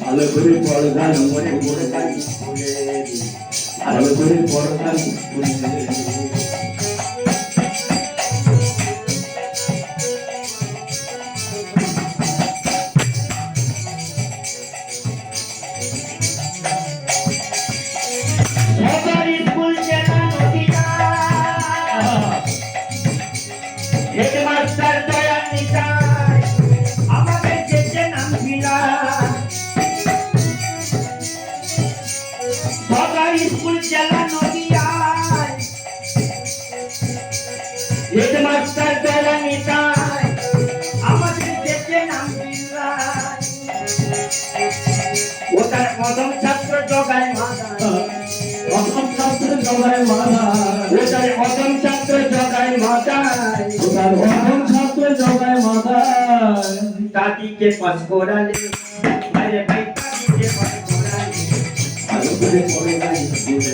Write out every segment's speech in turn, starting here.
ভালো করে পড়গান মনে পড়ে যাবি স্কুলে ভালো করে পড়গান আমাদের নাম প্রথম ছাত্র জগায় মাদায় প্রথম ছাত্র জগায় মাথা ওটার প্রথম ছাত্র জগায় মাথায় ওটার প্রথম ছাত্র জগায় মাথা দাদিকে পাস করালে করে স্কুলে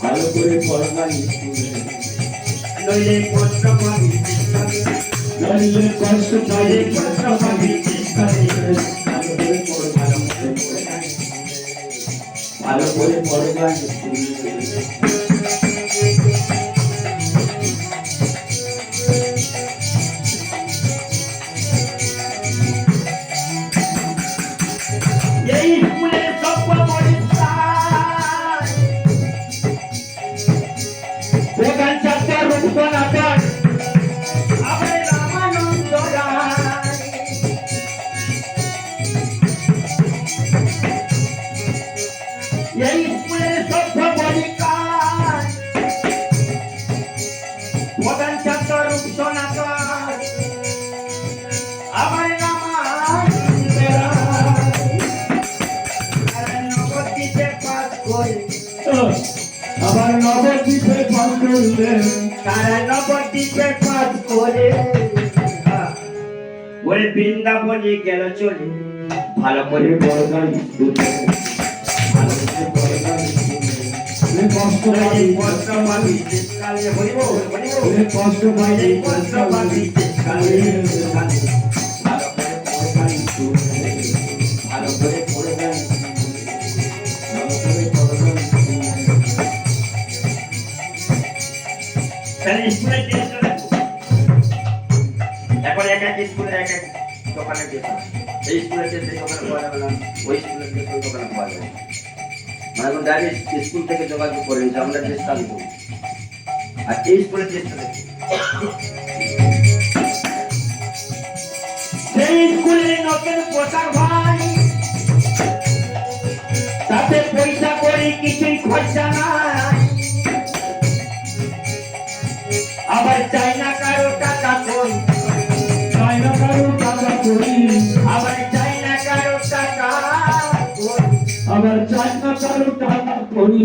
ভালো করে স্কুলে নইলে কষ্ট পাবি নইলে কষ্ট পাইলে কষ্ট পাবি ভালো করে পড়গান আবার নবদ্বীপে পাস করলেন তারা নবদ্বীপে পাস করে। ওরে বৃন্দাবনে গেল চলে। ভালো করে পড়গান স্কুলে ভালো করে পড়গান স্কুলে কষ্ট পাই কষ্ট পাবি শীতকালে হইব হইব কষ্ট এই কষ্ট পাবি শীতকালে। ভালো করে পড়গান স্কুলে তাহলে স্কুলে টেস্ট হবে এখন এক এক স্কুলে এক এক দোকানে টেস্ট এই স্কুলে টেস্ট এই দোকানে পাওয়া যাবে না, ওই স্কুলে টেস্ট ওই দোকানে পাওয়া যাবে। মানে এখন ডাইরেক্ট স্কুল থেকে যোগাযোগ করে যে আমরা চালু করব। আর এই স্কুলে টেস্ট হবে সেই স্কুলে নতুন পোশাক ভাই। তাতে পয়সা করি, কিছুই খরচা নাই। আবার চাই না কারও টাকা কই চাই না কারও টাকা করি আবার চাই না কারও টাকা কই আবার চাই না কারও টাকা করি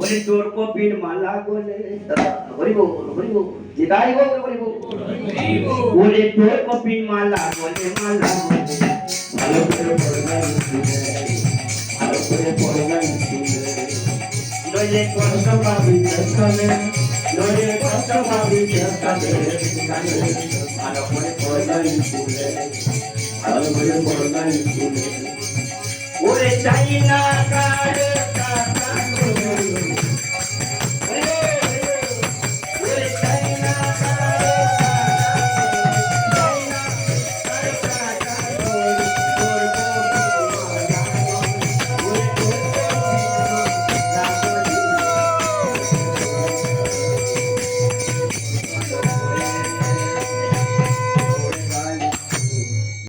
ওরে তোর কপির মালা বলে হরিব হরিব। যেটাই হোক, হরিব। ওরে তোর কপির মালা বলে মালা বলে ভালো করে পড়গান স্কুলে ভালো করে পড়গান স্কুলে নইলে কষ্ট পাবি চেষ্টালে নইলে কষ্ট করে পড়গান স্কুলে ভালো করে পড়গান স্কুলে ওরে চাই না কারও